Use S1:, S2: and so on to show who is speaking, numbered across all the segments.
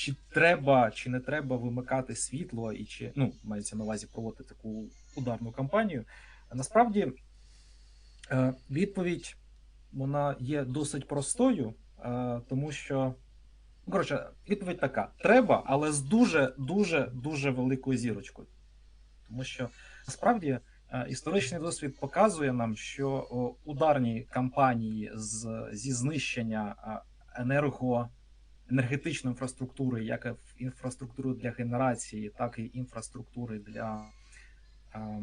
S1: чи треба, чи не треба вимикати світло, і чи ну мається на увазі проводити таку ударну кампанію. Насправді е, відповідь вона є досить простою, е, тому що ну, коротше, відповідь така: треба, але з дуже дуже дуже великою зірочкою. Тому що насправді е, історичний досвід показує нам, що ударні кампанії з, зі знищення енерго енергетичної інфраструктури, як і інфраструктури для генерації, так і інфраструктури для е,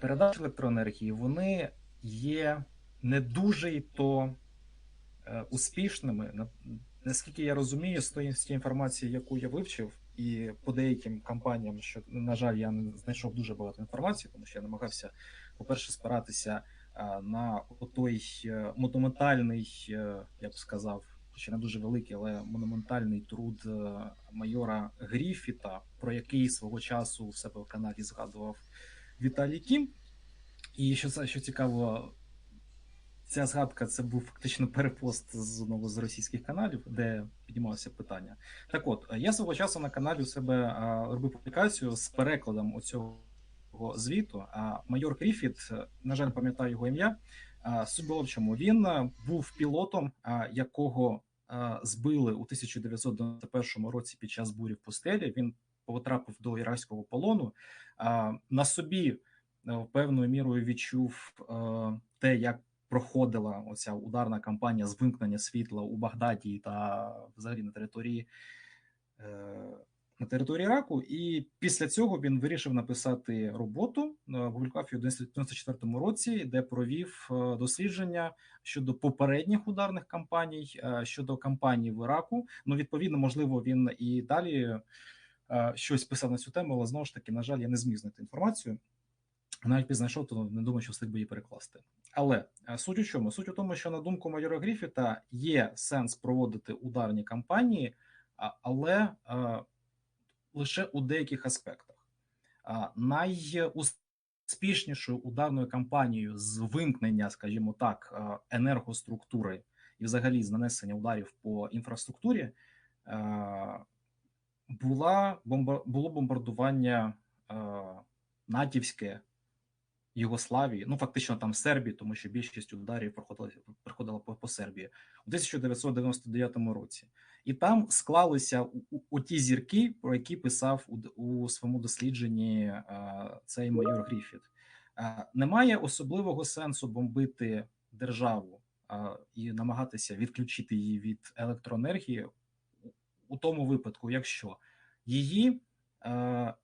S1: передачі електроенергії, вони є не дуже і то е, успішними. На- Наскільки я розумію, з тої інформації, яку я вивчив, і по деяким компаніям, що на жаль, я не знайшов дуже багато інформації, тому що я намагався, по-перше, спиратися е, на той е, монументальний, я б сказав, хоча не дуже великий, але монументальний труд е, майора Гріфіта, про який свого часу у себе в каналі згадував Віталій Кім. І що це що цікаво, ця згадка це був фактично перепост з одного з російських каналів, де піднімалося питання. Так от, я свого часу на каналі у себе а, робив публікацію з перекладом оцього звіту. А майор Гріфіт, е, на жаль, пам'ятаю його ім'я. Суть була в чому він е, був пілотом, якого збили у 1991 році під час бурі в пустелі. Він потрапив до іракського полону. На собі е, певною мірою відчув е, те, як проходила оця ударна кампанія з вимкнення світла у Багдаді та взагалі на території. На території Іраку, і після цього він вирішив написати роботу, е, опублікував її у 1994 році, де провів е, дослідження щодо попередніх ударних кампаній, е, щодо кампаній в Іраку. Ну, відповідно, можливо, він і далі щось писав на цю тему, але знову ж таки, на жаль, я не зміг знайти інформацію. Навіть пізнайшов, то не думаю, що встиг би її перекласти. Але суть у чому? Суть у тому, що на думку майора Гріфіта є сенс проводити ударні кампанії, але лише у деяких аспектах. Найуспішнішою ударною кампанією з вимкнення, скажімо так, енергоструктури і взагалі з нанесення ударів по інфраструктурі була було бомбардування натівське Югославії, ну фактично там Сербії, тому що більшість ударів проходила проходила по, по Сербії у 1999 році, і там склалися у, у, у ті зірки, про які писав у, у своєму дослідженні е, цей майор Гріфіт. Е, немає особливого сенсу бомбити державу е, і намагатися відключити її від електроенергії у, тому випадку, якщо її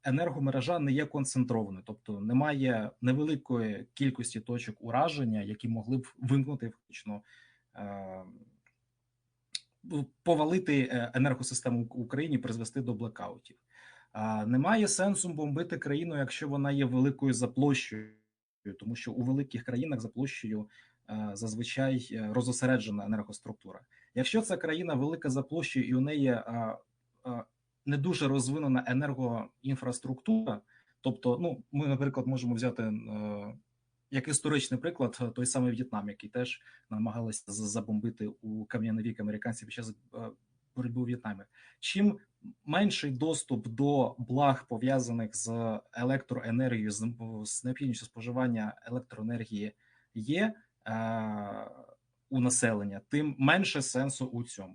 S1: енергомережа не є концентрованою, тобто немає невеликої кількості точок ураження, які могли б вимкнути фактично повалити е, енергосистему в Україні, призвести до блекаутів. Немає сенсу бомбити країну, якщо вона є великою за площею, тому що у великих країнах за площею е, зазвичай е, розосереджена енергоструктура. Якщо ця країна велика за площею і у неї не дуже розвинена енергоінфраструктура. Тобто, ну ми, наприклад, можемо взяти як історичний приклад е, той самий В'єтнам, який теж намагалися забомбити у кам'яний вік американців під час е, боротьби у В'єтнамі. Чим менший доступ до благ пов'язаних з електроенергією, з, з необхідністю споживання електроенергії є е, у населення, тим менше сенсу у цьому.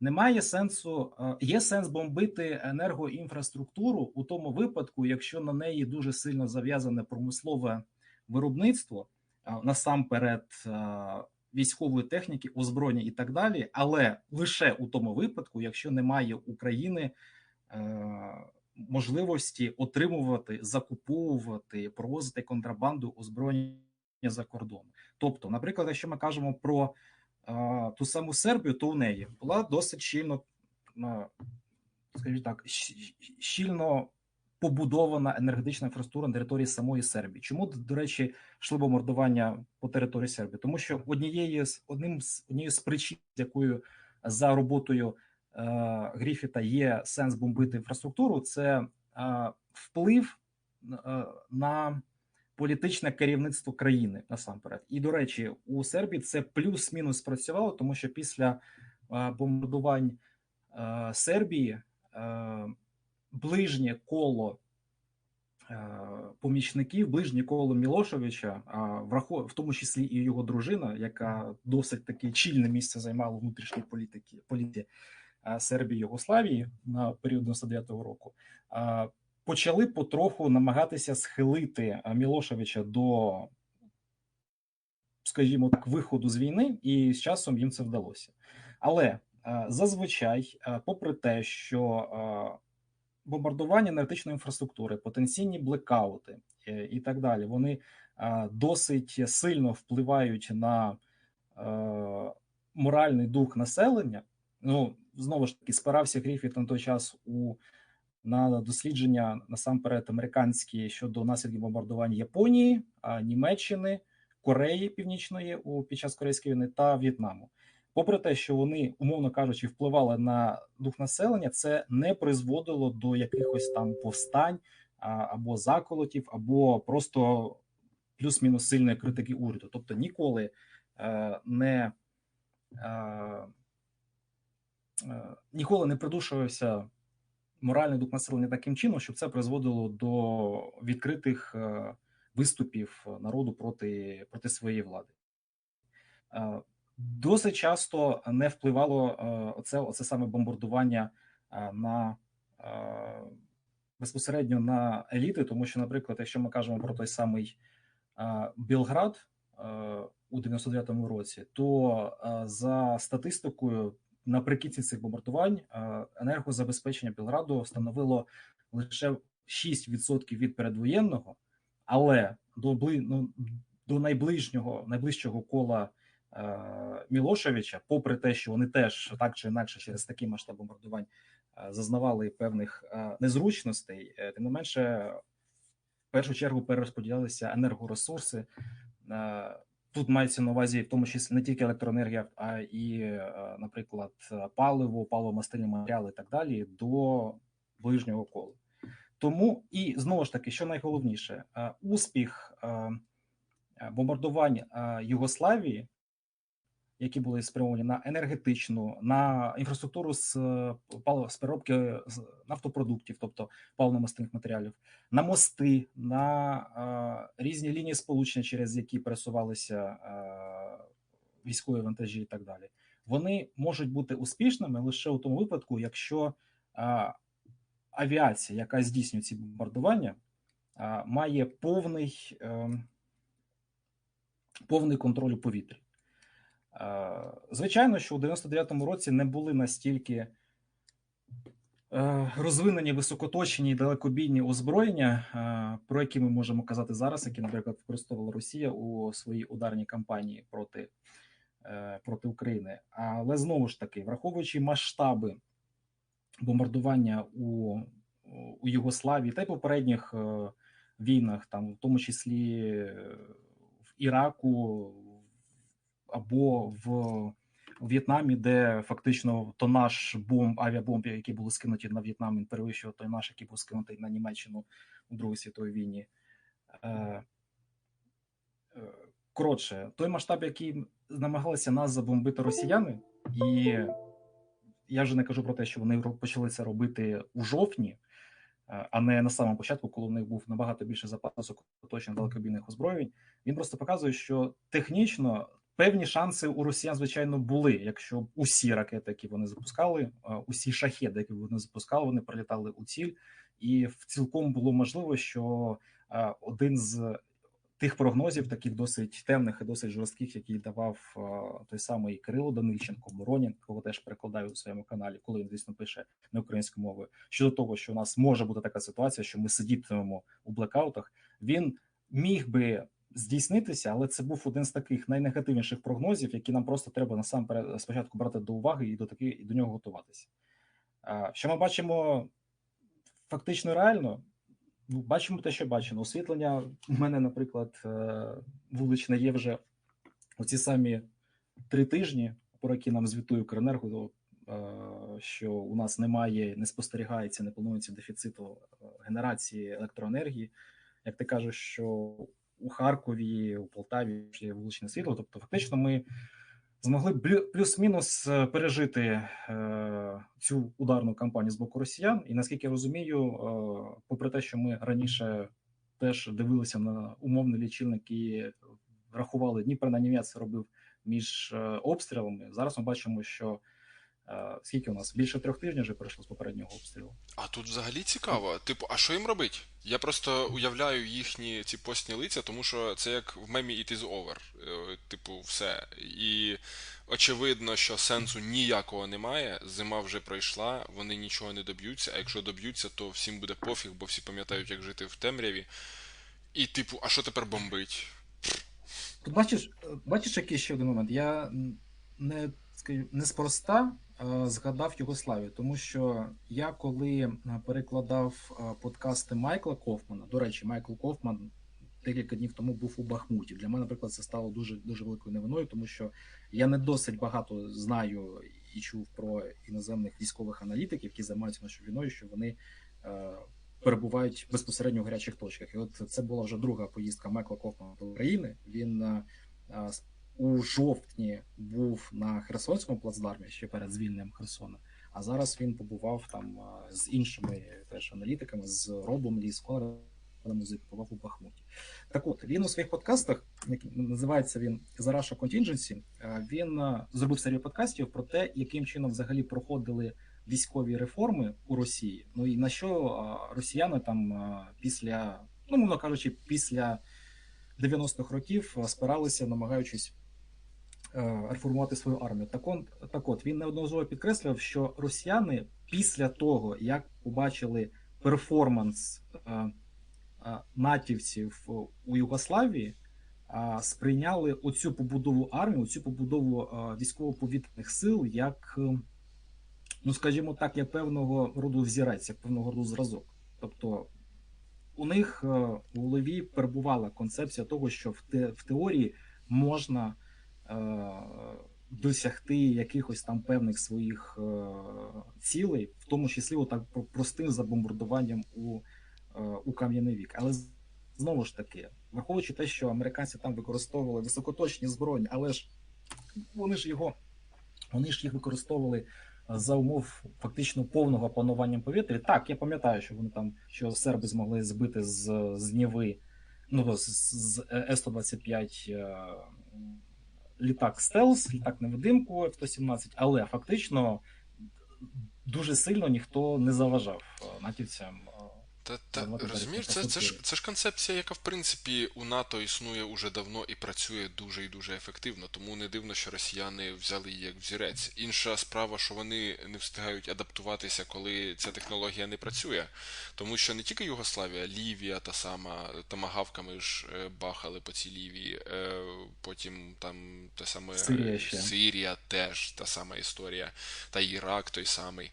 S1: Немає сенсу, е, є сенс бомбити енергоінфраструктуру у тому випадку, якщо на неї дуже сильно зав'язане промислове виробництво, насамперед е, військової техніки, озброєння і так далі, але лише у тому випадку, якщо немає України е, можливості отримувати, закуповувати, провозити контрабанду озброєння за кордон. Тобто, наприклад, якщо ми кажемо про е, ту саму Сербію, то у неї була досить щільно, скажімо так, щільно побудована енергетична інфраструктура на території самої Сербії. Чому, до речі, йшли бомбардування по території Сербії? Тому що однією з одним з однією з причин, з якою за роботою е, Гріфіта є сенс бомбити інфраструктуру, це е, вплив е, на політичне керівництво країни насамперед. І до речі, у Сербії це плюс-мінус спрацювало, тому що після е, бомбардувань е, Сербії е, ближнє коло е, помічників, ближнє коло Мілошевича, в тому числі і його дружина, яка досить таки чільне місце займала внутрішній політики політики Сербії Югославії на період 99-го року. Почали потроху намагатися схилити Мілошевича до, скажімо так, виходу з війни, і з часом їм це вдалося. Але зазвичай, попри те, що бомбардування енергетичної інфраструктури, потенційні блекаути е, і так далі, вони досить сильно впливають на е, моральний дух населення. Ну знову ж таки спирався Гріфіт на той час у на дослідження насамперед американські щодо наслідків бомбардування Японії, Німеччини, Кореї Північної у під час Корейської війни та В'єтнаму. Попри те, що вони, умовно кажучи, впливали на дух населення, це не призводило до якихось там повстань або заколотів, або просто плюс-мінус сильної критики уряду. Тобто ніколи е, не е, е, ніколи не придушувався моральний дух населення таким чином, щоб це призводило до відкритих виступів народу проти, проти своєї влади. Досить часто не впливало е, оце, оце саме бомбардування е, на е, безпосередньо на еліти, тому що, наприклад, якщо ми кажемо про той самий Білград у 99-му році, то за статистикою наприкінці цих бомбардувань енергозабезпечення Білграду становило лише 6% від передвоєнного, але до ну, до найближнього найближчого кола. Е, Мілошевича, попри те, що вони теж так чи інакше через такий масштаб бомбардувань е, зазнавали певних е, незручностей, тим не менше, в першу чергу перерозподілялися енергоресурси. Тут мається на увазі, в тому числі не тільки електроенергія, а і, наприклад, паливо, паливо-мастильні матеріали і так далі до ближнього кола. Тому і знову ж таки, що найголовніше, успіх бомбардувань Югославії які були спрямовані на енергетичну, на інфраструктуру з з переробки з нафтопродуктів, тобто паливно-мастильних матеріалів, на мости, на е, різні лінії сполучення, через які пересувалися е, військові вантажі, і так далі. Вони можуть бути успішними лише у тому випадку, якщо е, авіація, яка здійснює ці бомбардування, е, має повний, е, повний контроль у повітрі. Звичайно, що у 99-му році не були настільки е, розвинені високоточні і далекобійні озброєння, е, про які ми можемо казати зараз, які, наприклад, використовувала Росія у своїй ударній кампанії проти, е, проти України. Але знову ж таки, враховуючи масштаби бомбардування у у Югославії та й попередніх війнах, там в тому числі в Іраку або в В'єтнамі, де фактично тонаж бомб авіабомб, які були скинуті на В'єтнам, він перевищував той наш, який був скинутий на Німеччину у Другій світовій війні. Е, е, коротше, той масштаб, який намагалися нас забомбити росіяни, і я вже не кажу про те, що вони почали це робити у жовтні, е, а не на самому початку, коли в них був набагато більше запасу точних далекобійних озброєнь. Він просто показує, що технічно Певні шанси у росіян, звичайно, були. Якщо б усі ракети, які вони запускали, е, усі шахеди, які вони запускали, вони прилітали у ціль, і в цілком було можливо, що е, один з тих прогнозів, таких досить темних і досить жорстких, який давав е, той самий Кирило Данильченко, Боронін, кого теж перекладаю у своєму каналі, коли він звісно пише на українською мовою щодо того, що у нас може бути така ситуація, що ми сидітимемо у блекаутах. Він міг би здійснитися, але це був один з таких найнегативніших прогнозів, які нам просто треба насамперед спочатку брати до уваги і до таки і до нього готуватися. Що ми бачимо фактично реально? Ну, бачимо те, що бачимо. Освітлення у мене, наприклад, е, вуличне є вже оці самі три тижні, про які нам звітує Укренерго, е, що у нас немає, не спостерігається, не планується дефіциту е, генерації електроенергії. Як ти кажеш, що у Харкові, у Полтаві є вуличне світло. Тобто, фактично, ми змогли плюс-мінус е, пережити е, цю ударну кампанію з боку росіян. І наскільки я розумію, е, попри те, що ми раніше теж дивилися на умовний лічильник і рахували дні, принаймні я робив між е, обстрілами. Зараз ми бачимо, що скільки у нас більше трьох тижнів вже пройшло з попереднього обстрілу.
S2: А тут взагалі цікаво. Типу, а що їм робить? Я просто уявляю їхні ці постні лиця, тому що це як в мемі It is over. Е, типу, все. І очевидно, що сенсу ніякого немає. Зима вже пройшла, вони нічого не доб'ються. А якщо доб'ються, то всім буде пофіг, бо всі пам'ятають, як жити в темряві. І, типу, а що тепер бомбить?
S1: Тут бачиш, бачиш, який ще один момент. Я не скажу, неспроста е, згадав Югославію, тому що я коли е, перекладав е, подкасти Майкла Кофмана, до речі, Майкл Кофман декілька днів тому був у Бахмуті. Для мене, наприклад, це стало дуже дуже великою новиною, тому що я не досить багато знаю і чув про іноземних військових аналітиків, які займаються нашою війною, що вони перебувають безпосередньо в гарячих точках. І от це була вже друга поїздка Майкла Кофмана до України. Він е, е, у жовтні був на Херсонському плацдармі ще перед звільненням Херсона. А зараз він побував там з іншими теж аналітиками, з Робом Лі, з Конрадом побував у Бахмуті. Так от він у своїх подкастах, називається він The Russia Contingency, він зробив серію подкастів про те, яким чином взагалі проходили військові реформи у Росії. Ну і на що росіяни там після, ну мовно кажучи, після 90-х років спиралися, намагаючись реформувати свою армію. Так он так от він неодноразово підкреслював, що росіяни після того, як побачили перформанс натівців у Югославії, сприйняли оцю побудову армії, оцю побудову військово-повітряних сил як ну скажімо так, як певного роду взірець, як певного роду зразок. Тобто у них е, в голові перебувала концепція того, що в те, в теорії можна е, досягти якихось там певних своїх е, цілей, в тому числі отак простим забомбардуванням у, е, у кам'яний вік. Але знову ж таки, враховуючи те, що американці там використовували високоточні збройні, але ж вони ж його, вони ж їх використовували за умов фактично повного панування повітря. Так, я пам'ятаю, що вони там, що серби змогли збити з з Дніви, ну з, з С-125 е, літак Стелс, літак невидимку F-117, але фактично дуже сильно ніхто не заважав е, натівцям
S2: та та розумієш, це це ж це ж концепція, яка в принципі у НАТО існує уже давно і працює дуже і дуже ефективно. Тому не дивно, що росіяни взяли її як взірець. Інша справа, що вони не встигають адаптуватися, коли ця технологія не працює. Тому що не тільки Югославія, Лівія та сама тамагавками ж е, бахали по цій Лівії. Е, потім там те саме
S1: Сирія.
S2: Сирія теж та сама історія, та Ірак той самий.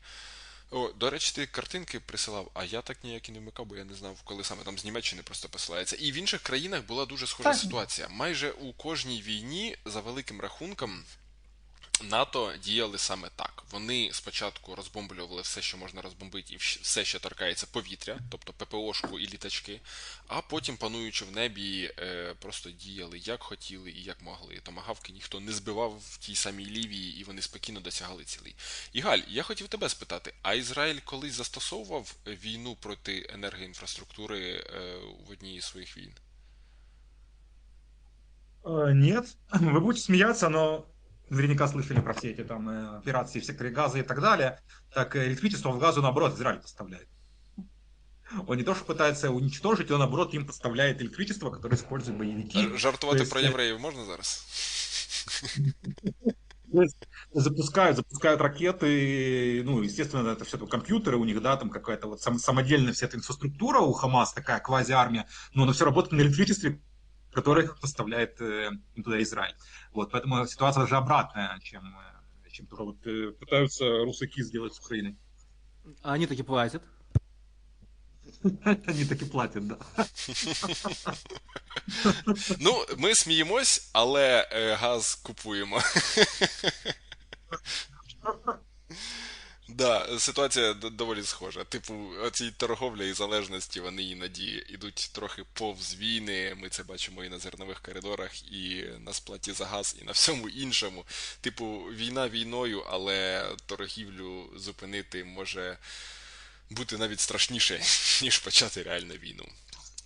S2: О, До речі, ти картинки присилав, а я так ніяк і не вмикав, бо я не знав, коли саме там з Німеччини просто посилається. І в інших країнах була дуже схожа так. ситуація. Майже у кожній війні, за великим рахунком, НАТО діяли саме так. Вони спочатку розбомблювали все, що можна розбомбити, і все, що торкається повітря, тобто ППОшку і літачки, а потім, пануючи в небі, е, просто діяли як хотіли і як могли. Томагавки ніхто не збивав в тій самій Лівії, і вони спокійно досягали цілей. Ігаль, я хотів тебе спитати: а Ізраїль колись застосовував війну проти енергоінфраструктури е, в одній із своїх війн?
S3: Э, нет, вы будете смеяться, но наверняка слышали про все эти там э, операции в секторе газа и так далее, так электричество в газу, наоборот, Израиль поставляет. Он не то, что пытается уничтожить, он, наоборот, им поставляет электричество, которое используют боевики.
S2: Жартувати про євреїв можна зараз?
S3: запускают, запускают ракеты, ну, естественно, это все компьютеры у них, да, там какая-то вот самодельная вся эта инфраструктура у Хамас, такая квази-армия, но она все работает на электричестве, которых поставляет э, туда Израиль. Вот, поэтому ситуация даже обратная, чем, э, чем вот, э, пытаются русаки сделать с Украиной.
S1: А они таки платят.
S3: Они таки платять, да.
S2: Ну, ми сміємось, але газ купуємо. Да, ситуація доволі схожа. Типу, оці торговля і залежності, вони іноді йдуть трохи повз війни. Ми це бачимо і на зернових коридорах, і на сплаті за газ, і на всьому іншому. Типу, війна війною, але торгівлю зупинити може бути навіть страшніше, ніж почати реальну війну.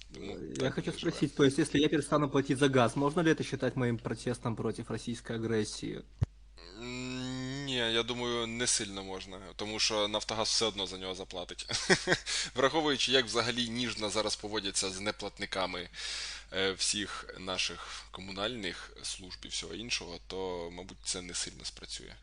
S4: Думаю, я хочу спросить, то есть если я перестану платить за газ, можно ли это считать моим протестом против российской агрессии?
S2: Ні, я думаю, не сильно можна, тому що Нафтогаз все одно за нього заплатить. Враховуючи, як взагалі ніжно зараз поводяться з неплатниками е, всіх наших комунальних служб і всього іншого, то, мабуть, це не сильно спрацює.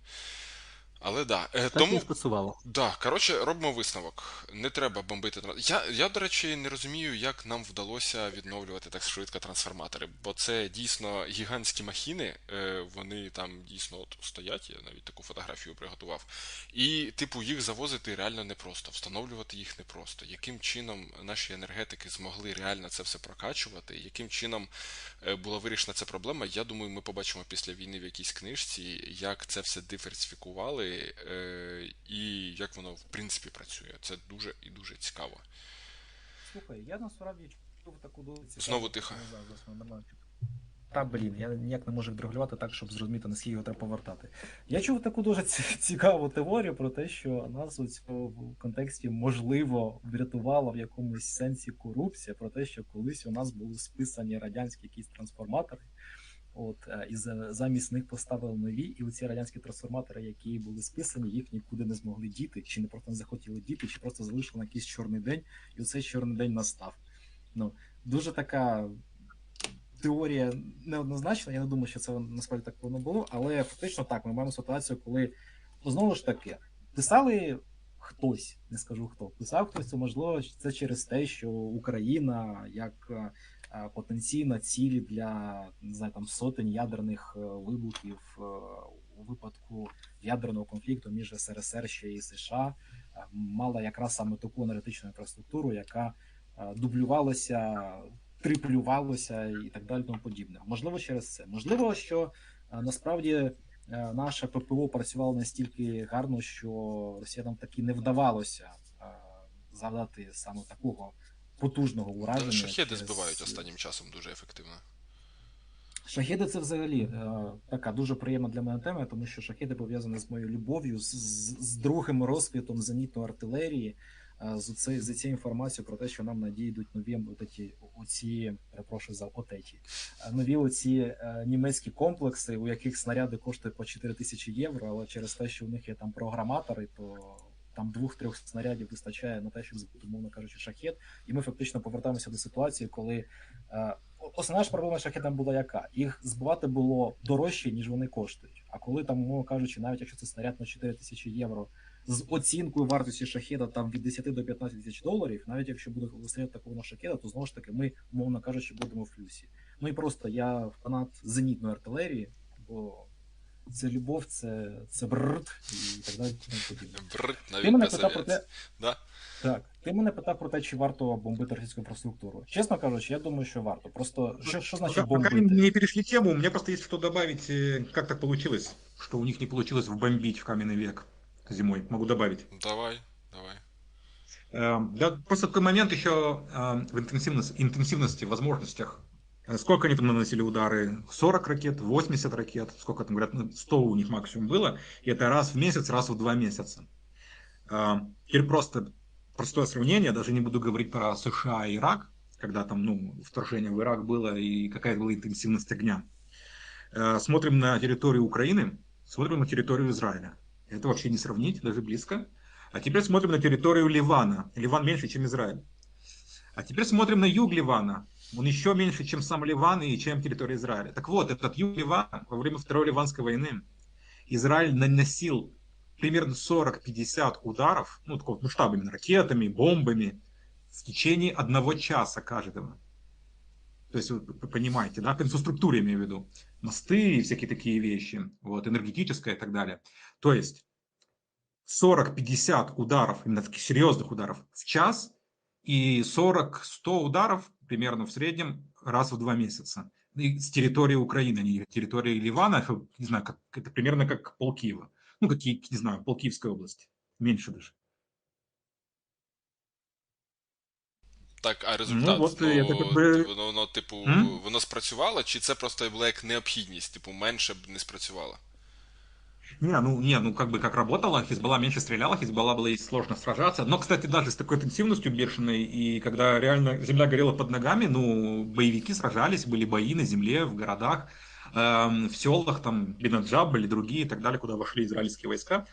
S2: Але да.
S4: Е, так тому... спрацювало.
S2: Да, коротше, робимо висновок. Не треба бомбити Я, я, до речі, не розумію, як нам вдалося відновлювати так швидко трансформатори, бо це дійсно гігантські махіни, е, вони там дійсно от стоять, я навіть таку фотографію приготував. І, типу, їх завозити реально непросто, встановлювати їх непросто. Яким чином наші енергетики змогли реально це все прокачувати, яким чином е, була вирішена ця проблема, я думаю, ми побачимо після війни в якійсь книжці, як це все диверсифікували е, і як воно в принципі працює. Це дуже і дуже цікаво.
S1: Слухай, я насправді чув таку дуже
S2: цікаву. Знову тихо.
S1: Та блін, я ніяк не можу відрегулювати так, щоб зрозуміти, наскільки його треба повертати. Я чув таку дуже цікаву теорію про те, що нас у цьому контексті можливо врятувала в якомусь сенсі корупція, про те, що колись у нас були списані радянські якісь трансформатори, От е, і замість них поставили нові, і оці радянські трансформатори, які були списані, їх нікуди не змогли діти, чи не просто не захотіли діти, чи просто залишили на якийсь чорний день, і оцей чорний день настав. Ну дуже така теорія неоднозначна. Я не думаю, що це насправді так воно було, але фактично так. Ми маємо ситуацію, коли ну, знову ж таки писали. Хтось, не скажу хто, писав хтось, це можливо, це через те, що Україна як потенційно цілі для не знаю, там сотень ядерних е, вибухів е, у випадку ядерного конфлікту між СРСР ще і США е, мала якраз саме таку енергетичну інфраструктуру, яка дублювалася, триплювалася і так далі. Тому подібне. Можливо, через це можливо, що насправді. Наше ППО працювало настільки гарно, що росіянам таки не вдавалося завдати саме такого потужного ураження.
S2: Шахеди через... збивають останнім часом дуже ефективно.
S1: Шахеди це взагалі е, така дуже приємна для мене тема, тому що шахеди пов'язані з моєю любов'ю, з, з другим розквітом зенітної артилерії, е, з оце, з цією інформацією про те, що нам надійдуть нові оті, оці, перепрошую за отеті, е, нові оці е, німецькі комплекси, у яких снаряди коштують по 4 тисячі євро, але через те, що у них є там програматори, то там двох-трьох снарядів вистачає на те, щоб збити, мовно кажучи, шахет. І ми фактично повертаємося до ситуації, коли е, основна ж проблема шахетам була яка? Їх збивати було дорожче, ніж вони коштують. А коли там, мовно кажучи, навіть якщо це снаряд на 4 тисячі євро з оцінкою вартості шахеда там від 10 до 15 тисяч доларів, навіть якщо буде вистріляти такого шахеда, то знову ж таки ми, мовно кажучи, будемо в плюсі. Ну і просто я фанат зенітної артилерії, бо це любов, це це бррт і так далі.
S2: Бррт, навіть Ти мене питав про те,
S1: да? так. Ти мене питав про те, чи варто бомбити російську інфраструктуру. Чесно кажучи, я думаю, що варто. Просто що, що значить бомбити?
S3: Пока не перешли тему, у меня просто есть что добавить, как так получилось, что у них не получилось вбомбить в каменный век зимой. Могу добавить.
S2: Давай, давай.
S3: Да, просто такой момент еще в интенсивности, интенсивности, возможностях Э, сколько они там наносили удары? 40 ракет, 80 ракет, сколько там говорят, 100 ну, у них максимум было. И это раз в месяц, раз в два месяца. А, теперь просто простое сравнение, даже не буду говорить про США и Ирак, когда там ну, вторжение в Ирак было и какая была интенсивность огня. Э, смотрим на территорию Украины, смотрим на территорию Израиля. Это вообще не сравнить, даже близко. А теперь смотрим на территорию Ливана. Ливан меньше, чем Израиль. А теперь смотрим на юг Ливана. Он еще меньше, чем сам Ливан и чем территория Израиля. Так вот, этот юг Ливана во время Второй Ливанской войны Израиль наносил примерно 40-50 ударов, ну, такого масштаба именно ракетами, бомбами, в течение одного часа каждого. То есть вы понимаете, да, к инфраструктуре имею в виду. Мосты и всякие такие вещи, вот, энергетическая и так далее. То есть 40-50 ударов, именно таких серьезных ударов в час и 40-100 ударов примерно в среднем раз в два месяца. И с территории Украины, не территории Ливана, не знаю, как, это примерно как пол Киева. Ну, какие, не знаю, пол Киевской области. Меньше даже.
S2: Так, а результат
S3: от,
S2: ну,
S3: я так якби-
S2: воно, воно, типу,
S3: М?
S2: воно спрацювало, чи це просто була як необхідність, типу, менше б не спрацювало?
S3: Не, ну, не, ну как бы как работала, Хизбалла меньше стреляла, Хизбалла было ей сложно сражаться. Но, кстати, даже с такой интенсивностью бешеной, и когда реально земля горела под ногами, ну, боевики сражались, были бои на земле, в городах, эм, в селах, там, Бинаджаб или другие и так далее, куда вошли израильские войска.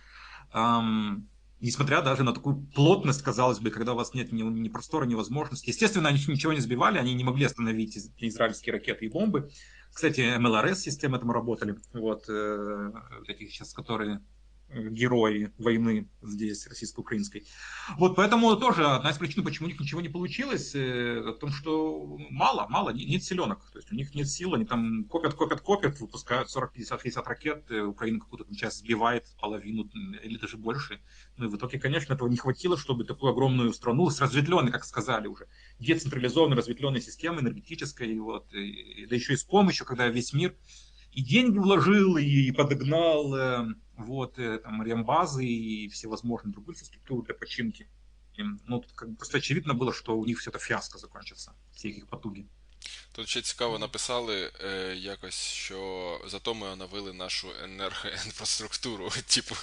S3: Эм, несмотря даже на такую плотность, казалось бы, когда у вас нет ни, ни простора, ни возможности. Естественно, они ничего не сбивали, они не могли остановить из- израильские ракеты и бомбы. Кстати, МЛРС-системы там работали, вот, э, таких сейчас, которые э, герои войны здесь, российско-украинской. Вот поэтому тоже одна из причин, почему у них ничего не получилось, э, в том, что мало, мало, не- нет селенок. То есть у них нет сил, они там копят, копят, копят, выпускают 40, 50, 60 ракет, э, Украина какую-то там часть сбивает, половину или даже больше. Ну и в итоге, конечно, этого не хватило, чтобы такую огромную страну с разветвленной, как сказали уже, децентрализованной разветвленной системой энергетической, вот, и- да еще и с помощью, когда весь мир и деньги вложил, и подогнал э, вот, э, там, рембазы и всевозможные другую инфраструктуру для починки. И, Ну, тут как бы просто очевидно было, что у них все это фиаско закончится, все их потуги.
S2: Тут ще цікаво написали е, якось, що зато ми оновили нашу енергоінфраструктуру. Типу,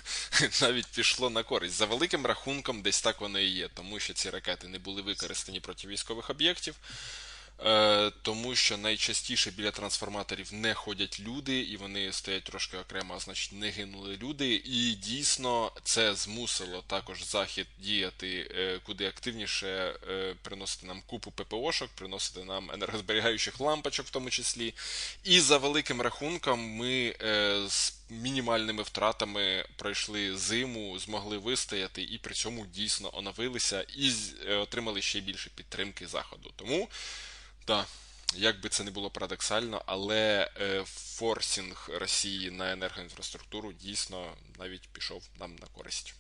S2: навіть пішло на користь. За великим рахунком, десь так воно і є, тому що ці ракети не були використані проти військових об'єктів. Е, тому що найчастіше біля трансформаторів не ходять люди, і вони стоять трошки окремо, а значить не гинули люди. І дійсно це змусило також захід діяти е, куди активніше, е, приносити нам купу ППОшок, приносити нам енергозберігаючих лампочок, в тому числі. І за великим рахунком, ми з мінімальними втратами пройшли зиму, змогли вистояти, і при цьому дійсно оновилися і отримали ще більше підтримки заходу. Тому. Так, як би це не було парадоксально, але е, форсінг Росії на енергоінфраструктуру дійсно навіть пішов нам на користь.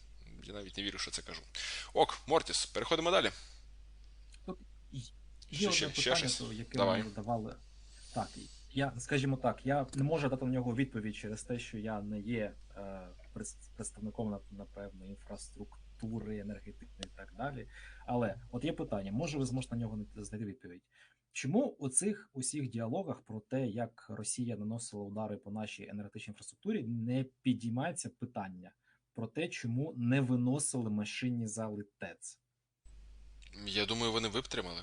S2: Я навіть не вірю, що це кажу. Ок, Мортіс, переходимо далі.
S1: Є
S2: Ще-
S1: одне
S2: ще- ще
S1: питання,
S2: щось?
S1: то, яке
S2: Давай.
S1: мені давали. Так, я, скажімо так, я не можу дати на нього відповідь через те, що я не є е, представником, нап- напевно, інфраструктури, енергетичної і так далі. Але от є питання, може ви зможете на нього знайти відповідь. Чому у цих усіх діалогах про те, як Росія наносила удари по нашій енергетичній інфраструктурі, не підіймається питання про те, чому не виносили машинні зали ТЕЦ?
S2: Я думаю, вони витримали.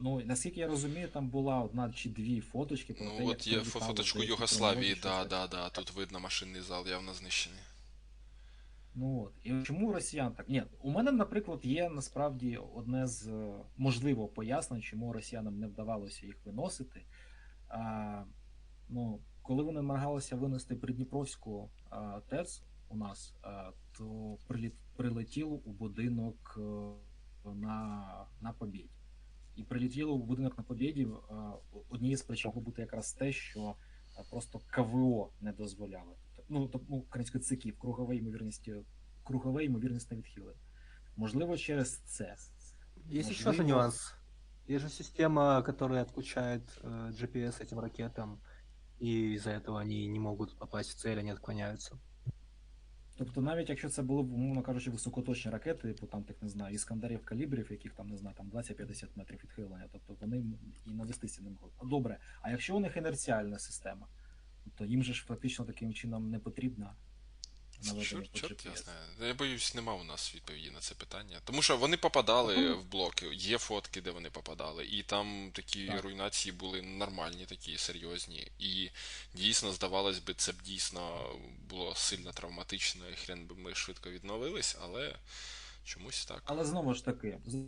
S1: Ну, наскільки я розумію, там була одна чи дві фоточки про те,
S2: Ну,
S1: як
S2: от є фоточку Югославії, да, да, да. Тут видно машинний зал явно знищений.
S1: Ну от. І чому росіян так? Ні, у мене, наприклад, є насправді одне з е, можливо пояснень, чому росіянам не вдавалося їх виносити. А, ну, коли вони намагалися винести Придніпровську а, ТЕЦ у нас, а, то приліт, прилетіло у будинок е, на, на Побєді. І прилетіло у будинок на Побєді. е, Однією з причин могло бути якраз те, що просто КВО не дозволяли. Ну, тобто, ну, українською циків, кругове ймовірності, кругове ймовірність на відхилення. Можливо, через це.
S4: Есть еще же
S1: Можливо.
S4: нюанс. Есть же система, которая отключает э, GPS этим ракетам, и из-за этого они не могут попасть в цель, они отклоняются.
S1: Тобто, навіть якщо це були б, умовно кажучи, високоточні ракети, типу там тих не знаю, іскандерів калібрів, яких там не знаю, там 20-50 метрів відхилення, тобто вони м- і навестися не могли. Добре, а якщо у них інерціальна система, то їм же ж фактично таким чином не потрібна наведення
S2: Чорт, чорт, я знаю. Я боюсь, нема у нас відповіді на це питання. Тому що вони попадали
S1: Ну,
S2: в блоки, є фотки, де вони попадали, і там такі
S1: Так.
S2: руйнації були нормальні, такі серйозні. І дійсно, здавалось би, це б дійсно було сильно травматично, і хрен би ми швидко відновились, але чомусь так.
S1: Але знову ж таки, з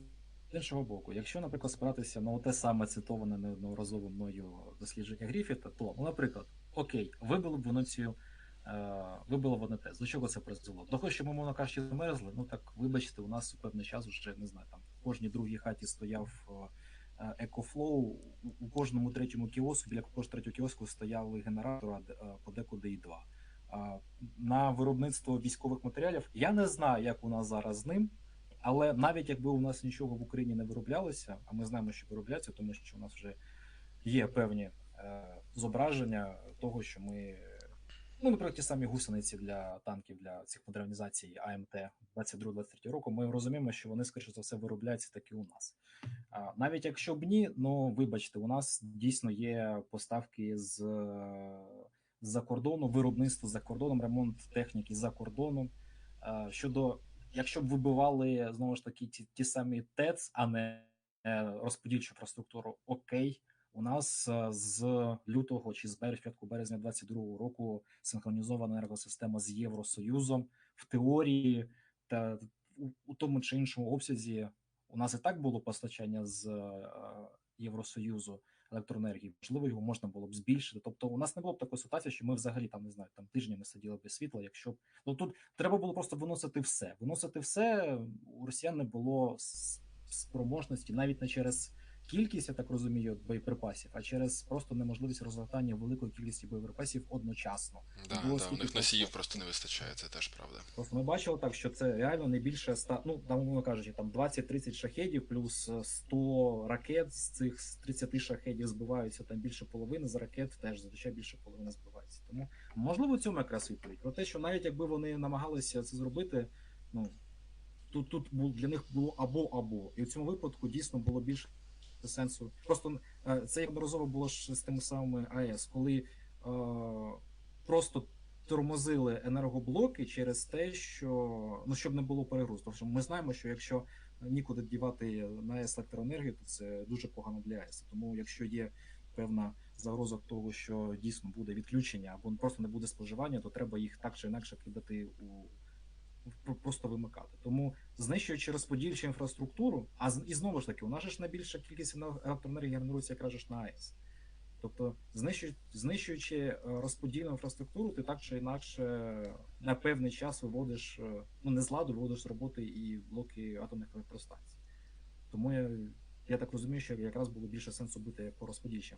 S1: іншого боку, якщо, наприклад, спиратися на те саме цитоване неодноразово мною дослідження Гріфіта, то, ну, наприклад, окей, вибило б воно цю. е, Вибило воно тез. До чого це призвело? До того, що ми, мовно кажучи, замерзли. Ну так вибачте, у нас у певний час вже не знаю, там в кожній другій хаті стояв е, екофлоу, у- кожному третьому кіоску, біля кожного третього кіоску стояли генератори, а де- е, подекуди і два. На виробництво військових матеріалів я не знаю, як у нас зараз з ним. Але навіть якби у нас нічого в Україні не вироблялося, а ми знаємо, що виробляється, тому що у нас вже є певні е, зображення того, що ми Ну, наприклад, ті самі гусениці для танків для цих модернізацій АМТ 22-23 року. Ми розуміємо, що вони, скоріше за все, виробляються таки у нас. А, навіть якщо б ні, ну вибачте, у нас дійсно є поставки з з-за кордону, виробництво за кордоном, ремонт техніки за кордоном. А, щодо, якщо б вибивали знову ж таки ті, ті самі ТЕЦ, а не е, розподільчу інфраструктуру, окей. У нас е, з лютого чи з початку березня 22 року синхронізована енергосистема з Євросоюзом. В теорії та у, у тому чи іншому обсязі у нас і так було постачання з е, Євросоюзу електроенергії. Можливо, його можна було б збільшити. Тобто, у нас не було б такої ситуації, що ми взагалі там не знаю, там тижнями сиділи без світла. Якщо б ну тут треба було просто виносити все. Виносити все у росіян не було спроможності навіть не через кількість, я так розумію, боєприпасів, а через просто неможливість розгортання великої кількості боєприпасів одночасно.
S2: Да,
S1: Було
S2: да, у них носіїв
S1: просто-
S2: не вистачає, це теж правда.
S1: Просто ми бачили так, що це реально не більше 100, ну там умовно кажучи, там 20-30 шахедів плюс е, 100 ракет. З цих з 30 шахедів збиваються там більше половини з ракет, теж зазвичай більше половини збивається. Тому можливо, в цьому якраз відповідь про те, що навіть якби вони намагалися це зробити, ну тут тут для них було або або, і в цьому випадку дійсно було більше сенсу. Просто е, це одноразово було ж з тими самими АЕС, коли е, просто тормозили енергоблоки через те, що ну щоб не було перегрузу. Тому що ми знаємо, що якщо нікуди дівати на АЕС електроенергію, то це дуже погано для АЕС. Тому якщо є певна загроза того, що дійсно буде відключення або просто не буде споживання, то треба їх так чи інакше кидати у просто вимикати. Тому знищуючи розподільчу інфраструктуру, а і знову ж таки, у нас ж найбільша кількість електроенергії генерується якраз ж на АЕС. Тобто, знищуючи, знищуючи е, розподільну інфраструктуру, ти так чи інакше на певний час виводиш, е, ну не з ладу, виводиш з роботи і блоки атомних електростанцій. Тому я, я так розумію, що якраз було більше сенсу бити по розподільчій.